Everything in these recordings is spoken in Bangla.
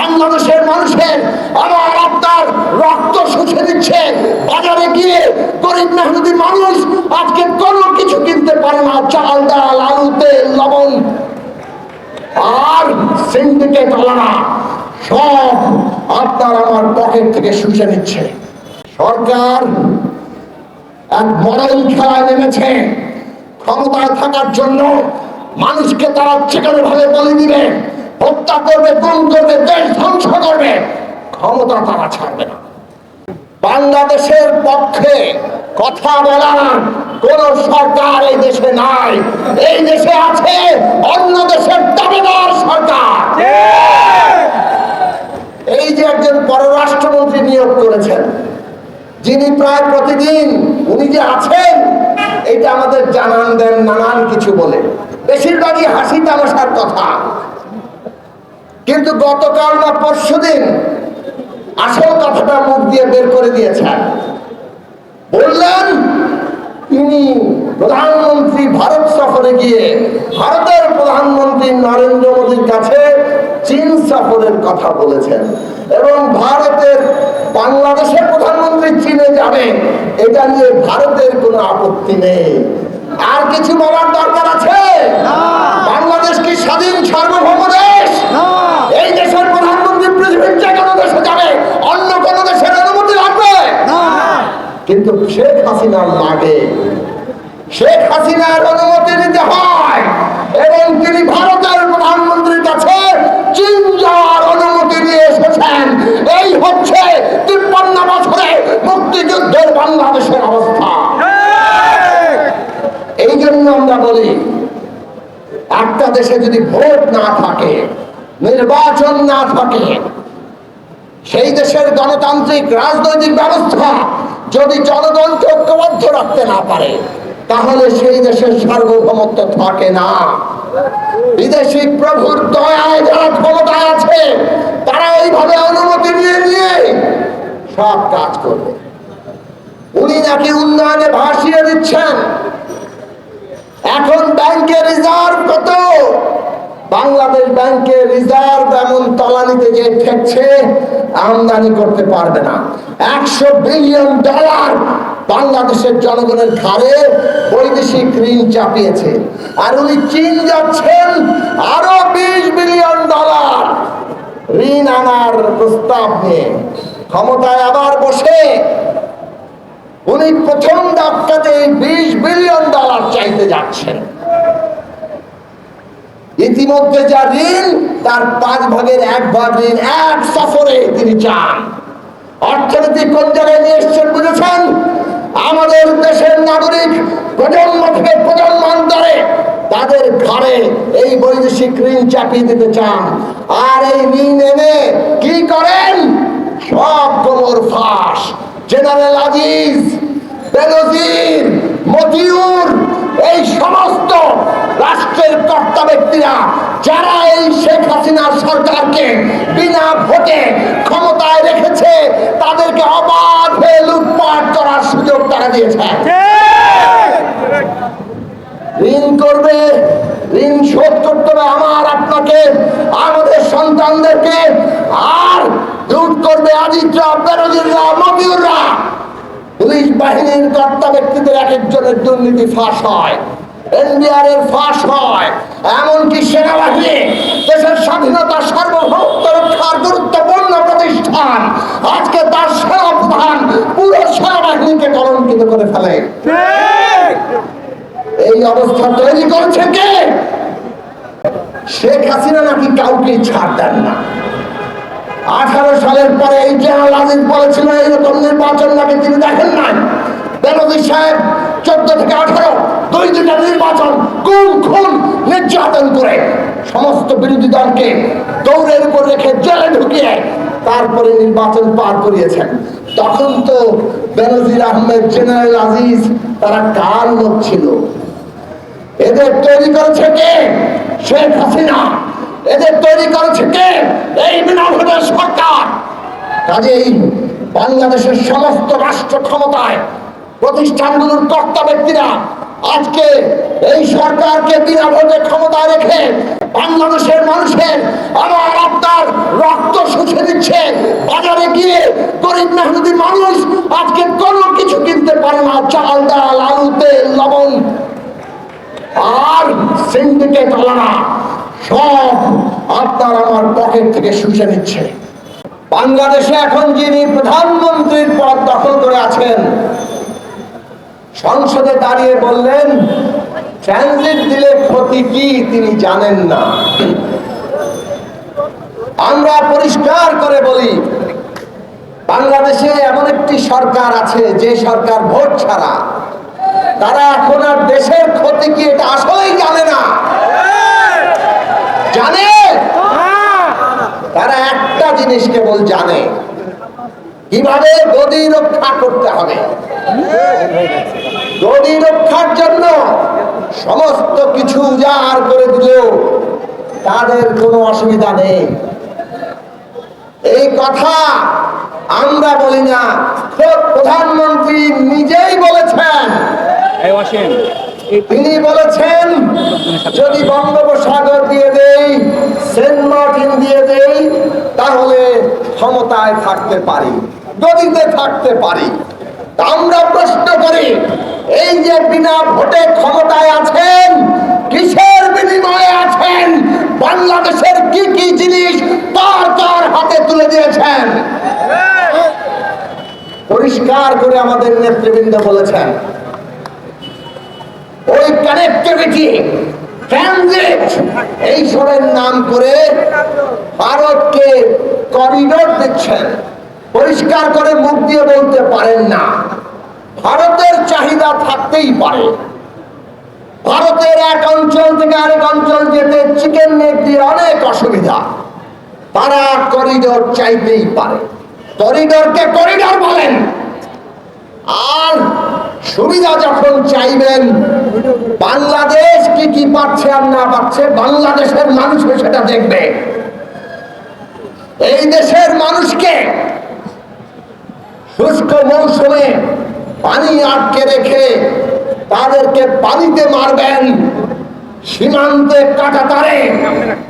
বাংলাদেশের মানুষের আমার আপনার রক্ত শুষে দিচ্ছে। বাজারে গিয়ে গরিব মেহনতি মানুষ আজকে কোনো কিছু কিনতে পারে না। চাল, ডাল, আলু, তেল, লবণ। আর সিন্ডিকেট আলাদা সব আপনার আমার পকেট থেকে শুষে নিচ্ছে। সরকার এক মরণ খেলায় নেমেছে। ক্ষমতায় থাকার জন্য মানুষকে তারা যেখানে ভাবে বলে দিবে। হত্যা করবে গুম করবে দেশ ধ্বংস করবে। ক্ষমতা তারা ছাড়বে না। বাংলাদেশের পক্ষে কথা বলার কোন সরকার এই দেশে নাই। এই দেশে আছে অন্য দেশের দাবিদার সরকার। এই যে একজন পররাষ্ট্রমন্ত্রী নিয়োগ করেছেন যিনি প্রায় প্রতিদিন উনি যে আছেন এটা আমাদের জানান দেন নানান কিছু বলে। বেশিরভাগই হাসি তামাশার কথা। কিন্তু গতকাল না পরশু দিন আসল কথাটা মুখ দিয়ে বের করে দিয়েছেন। বললেন, তিনি প্রধানমন্ত্রী ভারত সফরে গিয়ে ভারতের প্রধানমন্ত্রী নরেন্দ্র মোদীর কাছে চীন সফরের কথা বলেছেন এবং ভারতের বাংলাদেশের প্রধানমন্ত্রী চীনে যাবে, এটা নিয়ে ভারতের কোনো আপত্তি নেই। আর কিছু বলার দরকার আছে? বাংলাদেশ শেখ হাসিনার লাগে শেখ হাসিনার অনুমতি নিতে হয় এবং তিনি ভারতের প্রধানমন্ত্রীর কাছে চীন যাওয়ার অনুমতি নিয়ে এসেছেন। এই হচ্ছে তিপ্পান্ন বছরে মুক্তিযুদ্ধের বাংলাদেশের অবস্থা। এই জন্য আমরা বলি, একটা দেশে যদি ভোট না থাকে, নির্বাচন না থাকে, সেই দেশের গণতান্ত্রিক রাজনৈতিক ব্যবস্থা যদি জনগণকে ঐক্যবদ্ধ রাখতে না পারে, তাহলে সেই দেশের সার্বভৌমত্ব থাকে না। বিদেশি প্রভুর দয়ায় যারা ক্ষমতায় আছে, তারা এইভাবে অনুমতি নিয়ে নিয়ে সব কাজ করবে। উনি নাকি উন্নয়নে ভাসিয়ে দিচ্ছেন। এখন ব্যাংকে রিজার্ভ কত? বাংলাদেশ ব্যাংকে রিজার্ভ এমন তলানিতে যে ঠেকছে, আমদানি করতে পারবে না। একশো বিলিয়ন ডলার বাংলাদেশের জনগণের ঘাড়ে বৈদেশিক ঋণ চাপিয়েছে। আর উনি চীন যাচ্ছেন, আরও বিশ বিলিয়ন ডলার ঋণ আনার প্রস্তাব নিয়ে। ক্ষমতায় আবার বসে উনি প্রথম ধাপটাতে বিশ বিলিয়ন ডলার চাইতে যাচ্ছেন। ইতিমধ্যে যা ঋণ, তার পাঁচ ভাগের এক ভাগ ঋণ এক সফরে তিনি চান। অর্থনীতি কোন জায়গায় নিয়ে এসছেন বুঝেছেন? আমাদের দেশের নাগরিক প্রজন্ম থেকে প্রজন্মান্তরে তাদের ঘরে এই বৈদেশিক ঋণ চাপিয়ে দিতে চান। আর এই ঋণ এনে কি করেন? সব কোমর ফাঁস। জেনারেল আজিজ, বেনজির, মতিউর, এই সমস্ত রাষ্ট্রের কর্তা ব্যক্তিরা যারা এই শেখ হাসিনার সরকারকে বিনা ভোটে ক্ষমতায় রেখেছে, তাদেরকে অবাধ লুটপাট করার সুযোগ তারা দিয়েছে। ঋণ করবে, ঋণ শোধ করতে হবে আমার আপনাকে, আমাদের সন্তানদেরকে, আর লুট করবে আজিজরা বেরোজিররা মতিউররা। পুলিশ বাহিনীর কর্তা ব্যক্তিদের এক একজনের দুর্নীতি ফাঁস হয় এনবিআর এর ফাঁস হয়। এমনকি সেনাবাহিনী দেশের স্বাধীনতা সার্বভৌমত্ব রক্ষার গুরুত্বপূর্ণ প্রতিষ্ঠান আজকে তার সেনা প্রধান পুরো সেনাবাহিনীকে কলঙ্কিত করে ফেলে। এই অবস্থা তৈরি করেছে কে? শেখ হাসিনা নাকি কাউকে ছাড় দেন না। আঠারো সালের পরে এই জেনারেল আজিজ বলেছিল এইরকম নির্বাচন নাকি তিনি দেখেন নাই? বেনজির সাহেব চোদ্দ থেকে আঠারো দুই দুটা নির্বাচন, গুম, খুন, নির্যাতন করে সমস্ত বিরোধী দলকে দৌড়ের উপর রেখে জেলে ঢুকিয়ে তারপরে নির্বাচন পার করিয়েছেন। তখন তো বেনজির আহমেদ, জেনারেল আজিজ, তারা কার লোক ছিল? এদের তৈরি করেছে কে? শেখ হাসিনা। এদের তৈরি করেছে কে? এই বিনা সরকার। কাজেই বাংলাদেশের সমস্ত রাষ্ট্র ক্ষমতায় প্রতিষ্ঠানগুলোর কর্তা ব্যক্তিরা আজকে এই সরকারকে বিনা ভোটে ক্ষমতায় রেখে বাংলাদেশের মানুষের আমার আপনার রক্ত শুষে দিচ্ছে বাজারে গিয়ে গরিব মেহনতি মানুষ আজকে কোনো কিছু কিনতে পারে না। চাল, ডাল, আলু, তেল, লবণ। আর সিন্ডিকেট ওরা সব আপনার আমার পকেট থেকে শুষে নিচ্ছে। বাংলাদেশে এখন যিনি প্রধানমন্ত্রীর পদ দখল করে আছেন সংসদে দাঁড়িয়ে বললেন ট্রানজিট দিলে ক্ষতি কি তিনি জানেন না। আমরা পরিষ্কার করে বলি, বাংলাদেশে এমন একটি সরকার আছে যে সরকার ভোট ছাড়া তারা এখন আর দেশের ক্ষতি কি এটা আসলেই জানে না। জানে? তারা একটা জিনিস কেবল জানে, কীভাবে গদি রক্ষা করতে হবে? গদি রক্ষার জন্য সমস্ত কিছু উজাড় করে দিলেও তাদের কোনো অসুবিধা নেই। এই কথা আমরা বলি না। প্রধানমন্ত্রী নিজেই বলেছেন। তিনি বলেছেন যদি বঙ্গোপসাগর দিয়ে দেই সেন্ট মার্টিন দিয়ে দেই তাহলে ক্ষমতায় থাকতে পারি গদিতে থাকতে পারি। আমরা প্রশ্ন করি, এই যে বিনা ভোটে ক্ষমতায় আছেন, কিসের বিনিময়ে আছেন, বাংলাদেশের কি কি জিনিস তার তার হাতে তুলে দিয়েছেন? পরিষ্কার করে আমাদের নেতৃবৃন্দ বলেছেন, ওই কানেক্টিভিটি ট্রানজিট এইসবের নাম করে ভারতকে করিডোর দিচ্ছেন। পরিষ্কার করে মুখ দিয়ে বলতে পারেন না। ভারতের চাহিদা থাকতেই পারে। ভারতের এক অঞ্চল থেকে আরেক অঞ্চল যেতে চিকেন দিয়ে অনেক অসুবিধা। তারা করিডোর চাইতেই পারে। করিডোরকে করিডোর বলেন। আর সুবিধা যখন চাইবেন, বাংলাদেশ কি কি পাচ্ছে আর না পাচ্ছে, বাংলাদেশের মানুষকে সেটা দেখবে। এই দেশের মানুষকে শুষ্ক মৌসুমে পানি আটকে রেখে তাদেরকে পানিতে মারবেন। সীমান্তে কাটা তারে।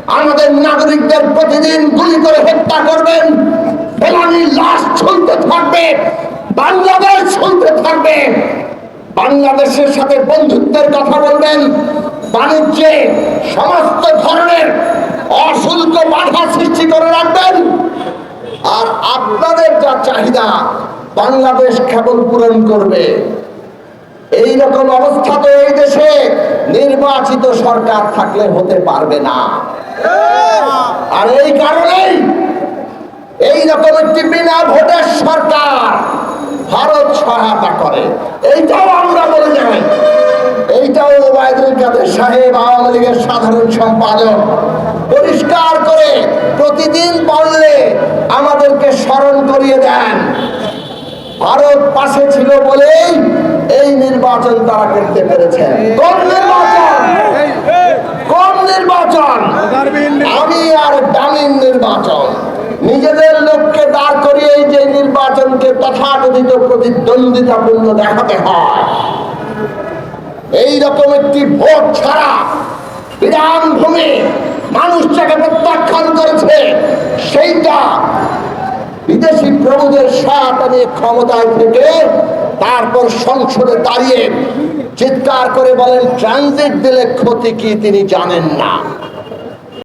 আমাদের নাগরিকদের প্রতিদিন গুলি করে হত্যা করবেন। ফেলানির লাশ শুনতে থাকবে। বাংলাদেশ শুনতে থাকবে। বাংলাদেশের সাথে বন্ধুত্বের কথা বলবেন। বাণিজ্যে সমস্ত ধরনের অশুল্ক বাধা সৃষ্টি করে রাখবেন। আর আপনাদের যা চাহিদা বাংলাদেশ কেবল পূরণ করবে। এই রকম অবস্থা তো এই দেশে নির্বাচিত সরকার থাকলে হতে পারবে না। আর এই কারণেই এই রকম একটি বিনা ভোটের সরকার ভারত সহায়তা করে। এইটাও আমরা বলে যাই এইটাও ওবায়দুল কাদের সাহেব আওয়ামী লীগের সাধারণ সম্পাদক পরিষ্কার করে প্রতিদিন বললে আমাদেরকে স্মরণ করিয়ে দেন। ভারত পাশে ছিল বলেই এই নির্বাচন তারা করতে পেরেছেন কোন নির্বাচন! কোন নির্বাচন! আমি আর দামিন নির্বাচন। নিজেদের লোককে দাঁড় করিয়ে যে নির্বাচনকে তথাকথিত প্রতিদ্বন্দ্বিতাপূর্ণ দেখাতে হয়। এই রকম একটি ভোট ছাড়া বিধান ভূমি মানুষ যাকে প্রত্যাখ্যান করেছে, সেইটা বিদেশি প্রভুদের সহায়তা নিয়ে ক্ষমতায় থেকে তারপর সংসদে দাঁড়িয়ে চিৎকার করে বলেন ট্রানজিট দিলে ক্ষতি কি তিনি জানেন না?